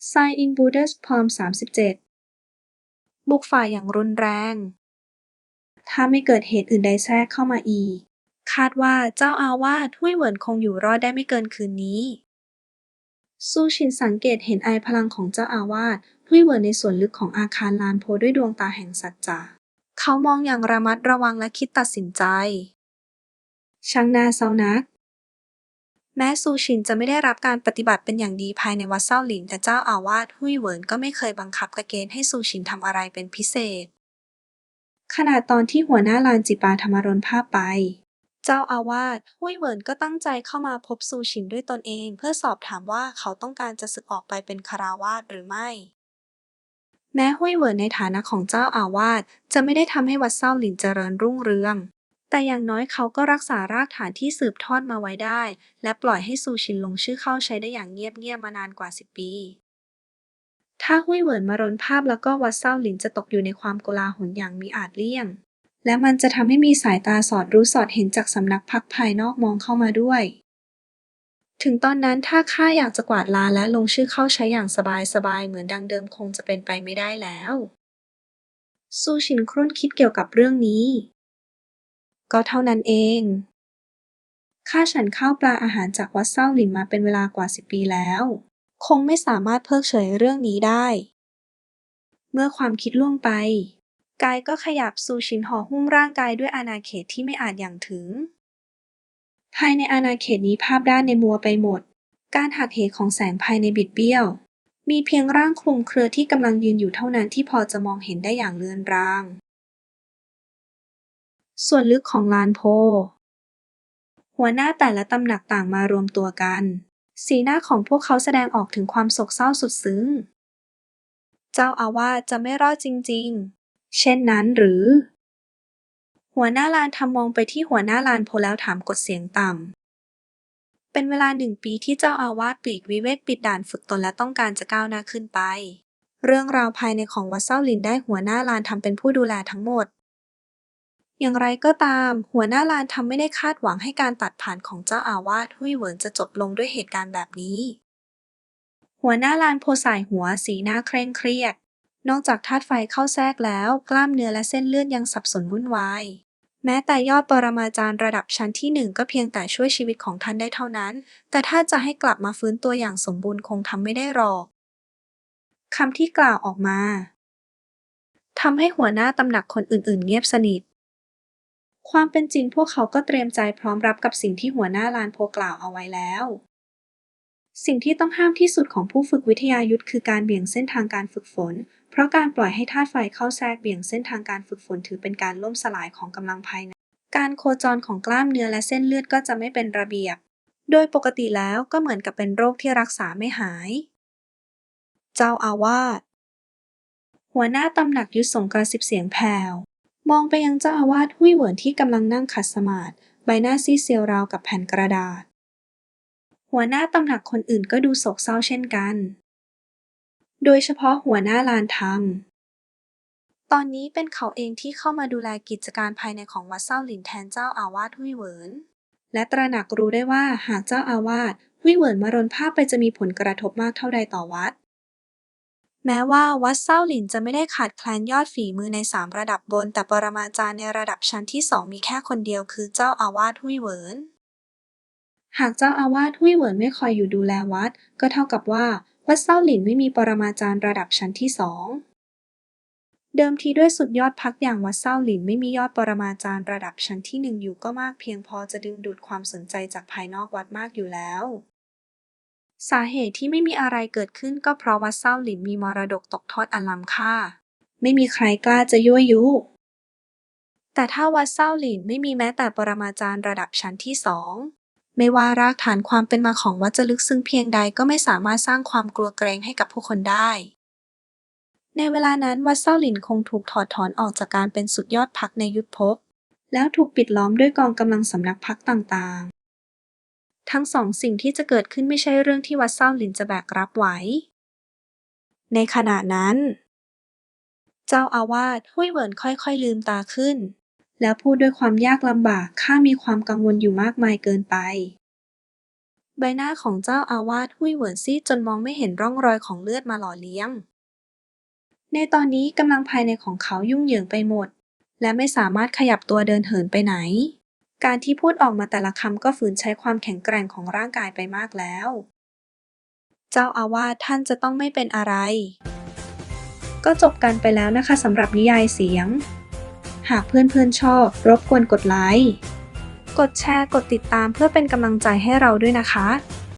Sign in Buddha's Palm 37 บุกฝ่ายอย่างรุนแรง ถ้าไม่เกิดเหตุอื่นใดแทรกเข้ามาอีก คาดว่าเจ้าอาวาสหุ้ยเหวินคงอยู่รอดได้ไม่เกินคืนนี้ ซูชินสังเกตเห็นไอพลังของเจ้าอาวาสหุ้ยเหวินในส่วนลึกของอาคารลานโพด้วยดวงตาแห่งสัจจะเขามองอย่างระมัดระวังและคิดตัดสินใจ ช่างน่าเศร้านัก แม้ซูชินจะไม่ได้รับการปฏิบัติเป็นอย่างดีภายในวัดเซาหลิน แต่เจ้าอาวาสหุยเหวินก็ไม่เคยบังคับกระเกณฑ์ให้ซูชินทำอะไรเป็นพิเศษ ขณะตอนที่หัวหน้าลานจิปาธรรมรนภาพไป เจ้าอาวาสหุยเหวินก็ตั้งใจเข้ามาพบซูชินด้วยตนเอง เพื่อสอบถามว่าเขาต้องการจะสึกออกไปเป็นคาราวาสหรือไม่แม้หุ้ยเหวินในฐานะของเจ้าอาวาสจะไม่ได้ทำให้วัดเซาหลินเจริญรุ่งเรือง แต่อย่างน้อยเขาก็รักษารากฐานที่สืบทอดมาไว้ได้ และปล่อยให้ซูชินลงชื่อเข้าใช้ได้อย่างเงียบ ๆ มานานกว่า 10 ปี ถ้าหุ้ยเหวินมารนภาพแล้วก็วัดเซาหลินจะตกอยู่ในความโกลาหลอย่างมีอาจเลี่ยง และมันจะทำให้มีสายตาสอดรู้สอดเห็นจากสำนักพักภายนอกมองเข้ามาด้วย ถึงตอนนั้นถ้าข้าอยากจะกวาดลาและลงชื่อเข้าใช้อย่างสบายๆเหมือนดังเดิมคงจะเป็นไปไม่ได้แล้ว ซูชินครุ่นคิดเกี่ยวกับเรื่องนี้ ก็เท่านั้นเองข้าฉันข้าวปลาอาหารจากวัดเซาหลินมาเป็นเวลากว่าสิบปีแล้ว คงไม่สามารถเพิกเฉยเรื่องนี้ได้ เมื่อความคิดล่วงไป กายก็ขยับซูชินห่อหุ้มร่างกายด้วยอาณาเขตที่ไม่อาจอย่างถึง ภายในอาณาเขตนี้ภาพด้านในมัวไปหมด การหักเหของแสงภายในบิดเบี้ยว มีเพียงร่างคลุมเครือที่กำลังยืนอยู่เท่านั้นที่พอจะมองเห็นได้อย่างเลือนราง ส่วนลึกของลานโพหัวหน้าแต่ละตำหนักต่างมารวมตัวกัน สีหน้าของพวกเขาแสดงออกถึงความโศกเศร้าสุดซึ้ง เจ้าอาวาสจะไม่รอดจริง ๆ เช่นนั้นหรือ หัวหน้าลานทำมองไปที่หัวหน้าลานโพแล้วถามกดเสียงต่ำ เป็นเวลาหนึ่งปีที่เจ้าอาวาสปีกวิเวกปิดด่านฝึกตนและต้องการจะก้าวหน้าขึ้นไป เรื่องราวภายในของวัดเซาหลินได้หัวหน้าลานทำเป็นผู้ดูแลทั้งหมด อย่างไรก็ตาม หัวหน้าลานทำไม่ได้คาดหวังให้การตัดผ่านของเจ้าอาวาสหุยเหวินจะจบลงด้วยเหตุการณ์แบบนี้ หัวหน้าลานโพสายหัวสีหน้าเคร่งเครียด นอกจากธาตุไฟเข้าแทรกแล้ว กล้ามเนื้อและเส้นเลือดยังสับสนวุ่นวาย แม้แต่ยอดปรมาจารย์ระดับชั้นที่หนึ่งก็เพียงแต่ช่วยชีวิตของท่านได้เท่านั้น แต่ถ้าจะให้กลับมาฟื้นตัวอย่างสมบูรณ์คงทำไม่ได้หรอกคำที่กล่าวออกมาทำให้หัวหน้าตำหนักคนอื่นๆ เงียบสนิท ความเป็นจริงพวกเขาก็เตรียมใจพร้อมรับกับสิ่งที่หัวหน้าลานโพกล่าวเอาไว้แล้ว สิ่งที่ต้องห้ามที่สุดของผู้ฝึกวิทยายุทธคือการเบี่ยงเส้นทางการฝึกฝน เพราะการปล่อยให้ธาตุไฟเข้าแทรกเบี่ยงเส้นทางการฝึกฝนถือเป็นการล่มสลายของกำลังภายใน การโคจรของกล้ามเนื้อและเส้นเลือดก็จะไม่เป็นระเบียบ โดยปกติแล้วก็เหมือนกับเป็นโรคที่รักษาไม่หาย เจ้าอาวาสหัวหน้าตำหนักยุทธสงกระซิบเสียงแผ่ว มองไปยังเจ้าอาวาสหุ้ยเหวินที่กำลังนั่งขัดสมาธิใบหน้าซีดเซียวราวกับแผ่นกระดาษ หัวหน้าตำหนักคนอื่นก็ดูโศกเศร้าเช่นกัน โดยเฉพาะหัวหน้าลานธรรม ตอนนี้เป็นเขาเองที่เข้ามาดูแลกิจการภายในของวัดเซาหลินแทนเจ้าอาวาสหุ้ยเหวิน และตระหนักรู้ได้ว่าหากเจ้าอาวาสหุ้ยเหวินมารนภาพไปจะมีผลกระทบมากเท่าใดต่อวัด แม้ว่าวัดเซาหลินจะไม่ได้ขาดแคลนยอดฝีมือในสามระดับบน แต่ปรมาจารย์ในระดับชั้นที่สองมีแค่คนเดียว คือเจ้าอาวาสหุยเหวิน หากเจ้าอาวาสหุยเหวินไม่คอยอยู่ดูแลวัด ก็เท่ากับว่าวัดเซาหลินไม่มีปรมาจารย์ระดับชั้นที่สองเดิมทีด้วยสุดยอดพักอย่างวัดเซาหลินไม่มียอดปรมาจารย์ระดับชั้นที่หนึ่งอยู่ก็มากเพียงพอจะดึงดูดความสนใจจากภายนอกวัดมากอยู่แล้ว สาเหตุที่ไม่มีอะไรเกิดขึ้นก็เพราะวัดเซาหลินมีมรดกตกทอดอันล้ำค่า ไม่มีใครกล้าจะยั่วยุ แต่ถ้าวัดเซาหลินไม่มีแม้แต่ปรมาจารย์ระดับชั้นที่สองไม่ว่ารากฐานความเป็นมาของวัดจะลึกซึ้งเพียงใดก็ไม่สามารถสร้างความกลัวเกรงให้กับผู้คนได้ ในเวลานั้นวัดเซาหลินคงถูกถอดถอนออกจากการเป็นสุดยอดพักในยุทธภพแล้วถูกปิดล้อมด้วยกองกำลังสำนักพักต่างๆ ทั้งสองสิ่งที่จะเกิดขึ้นไม่ใช่เรื่องที่วัดเซาหลินจะแบกรับไหว ในขณะนั้น เจ้าอาวาสหุ้ยเหวินค่อยๆลืมตาขึ้น แล้วพูดด้วยความยากลำบากข้ามีความกังวลอยู่มากมายเกินไป ใบหน้าของเจ้าอาวาสหุ้ยเหวินซีดจนมองไม่เห็นร่องรอยของเลือดมาหล่อเลี้ยง ในตอนนี้กำลังภายในของเขายุ่งเหยิงไปหมด และไม่สามารถขยับตัวเดินเหินไปไหน การที่พูดออกมาแต่ละคำก็ฝืนใช้ความแข็งแกร่งของร่างกายไปมากแล้ว เจ้าอาวาสท่านจะต้องไม่เป็นอะไร ก็จบกันไปแล้วนะคะสำหรับนิยายเสียง หากเพื่อนๆชอบ รบกวนกดไลค์ กดแชร์ กดติดตามเพื่อเป็นกำลังใจให้เราด้วยนะคะ